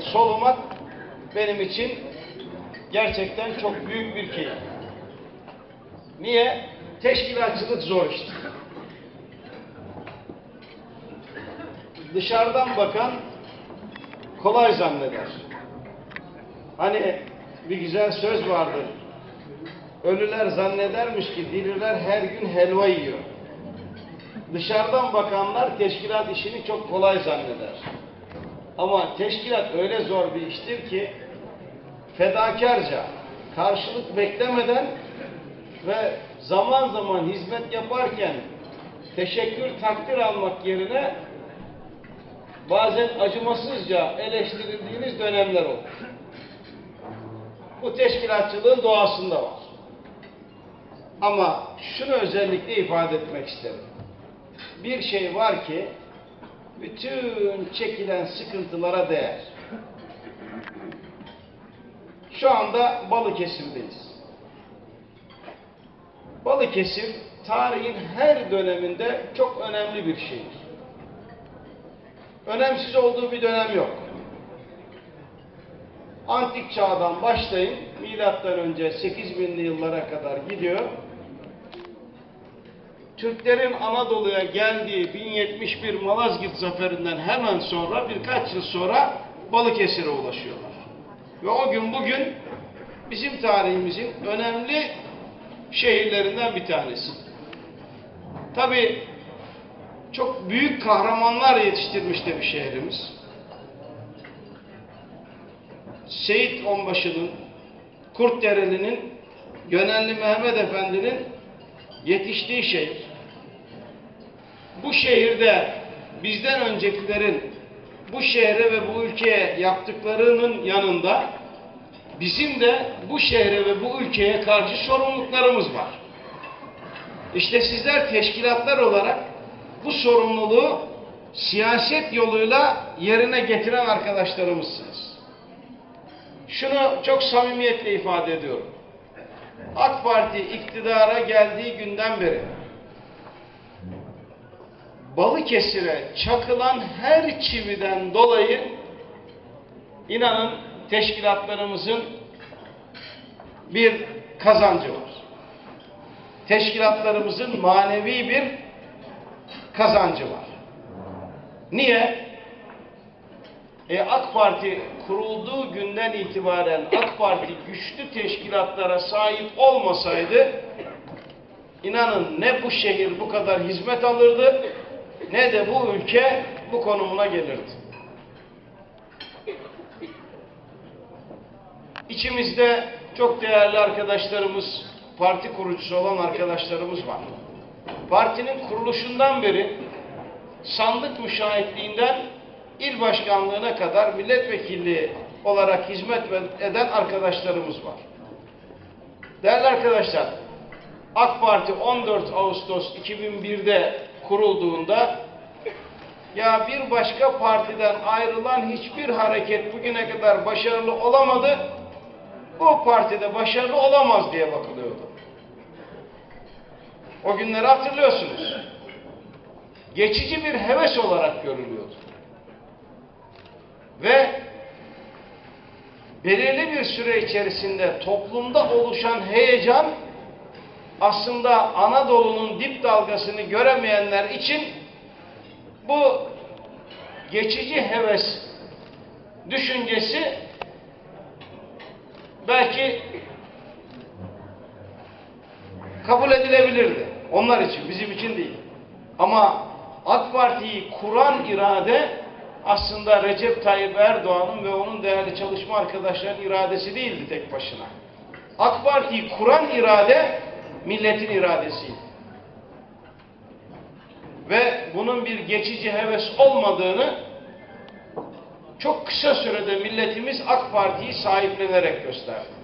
solumak benim için gerçekten çok büyük bir keyif. Niye? Teşkilatçılık zor işte. Dışarıdan bakan kolay zanneder. Hani bir güzel söz vardır. Ölüler zannedermiş ki diriler her gün helva yiyor. Dışarıdan bakanlar teşkilat işini çok kolay zanneder. Ama teşkilat öyle zor bir iştir ki fedakarca, karşılık beklemeden ve zaman zaman hizmet yaparken teşekkür takdir almak yerine bazen acımasızca eleştirildiğiniz dönemler olur. Bu teşkilatçılığın doğasında var. Ama şunu özellikle ifade etmek isterim. Bir şey var ki bütün çekilen sıkıntılara değer. Şu anda Balıkesir'deyiz. Balıkesir tarihin her döneminde çok önemli bir şehir. Önemsiz olduğu bir dönem yok. Antik çağdan başlayın, milattan önce 8000'li yıllara kadar gidiyor. Türklerin Anadolu'ya geldiği 1071 Malazgirt zaferinden hemen sonra birkaç yıl sonra Balıkesir'e ulaşıyorlar. Ve o gün bugün bizim tarihimizin önemli şehirlerinden bir tanesi. Tabi çok büyük kahramanlar yetiştirmiş de bir şehrimiz. Seyit Onbaşı'nın, Kurtdereli'nin, Gönenli Mehmet Efendi'nin yetiştiği şehir. Bu şehirde bizden öncekilerin bu şehre ve bu ülkeye yaptıklarının yanında bizim de bu şehre ve bu ülkeye karşı sorumluluklarımız var. İşte sizler teşkilatlar olarak bu sorumluluğu siyaset yoluyla yerine getiren arkadaşlarımızsınız. Şunu çok samimiyetle ifade ediyorum. AK Parti iktidara geldiği günden beri Balıkesir'e çakılan her çividen dolayı inanın teşkilatlarımızın bir kazancı var. Teşkilatlarımızın manevi bir kazancı var. Niye? E, AK Parti kurulduğu günden itibaren AK Parti güçlü teşkilatlara sahip olmasaydı inanın ne bu şehir bu kadar hizmet alırdı ne de bu ülke bu konumuna gelirdi. İçimizde çok değerli arkadaşlarımız, parti kurucusu olan arkadaşlarımız var. Partinin kuruluşundan beri sandık müşahitliğinden il başkanlığına kadar milletvekilliği olarak hizmet eden arkadaşlarımız var. Değerli arkadaşlar, AK Parti 14 Ağustos 2001'de kurulduğunda ya bir başka partiden ayrılan hiçbir hareket bugüne kadar başarılı olamadı, bu partide başarılı olamaz diye bakılıyordu. O günleri hatırlıyorsunuz. Geçici bir heves olarak görülüyordu. Ve belirli bir süre içerisinde toplumda oluşan heyecan aslında Anadolu'nun dip dalgasını göremeyenler için bu geçici heves düşüncesi belki kabul edilebilirdi. Onlar için, bizim için değil. Ama AK Parti'yi kuran irade aslında Recep Tayyip Erdoğan'ın ve onun değerli çalışma arkadaşlarının iradesi değildi tek başına. AK Parti'yi kuran irade milletin iradesiydi. Ve bunun bir geçici heves olmadığını çok kısa sürede milletimiz AK Parti'yi sahiplenerek gösterdi.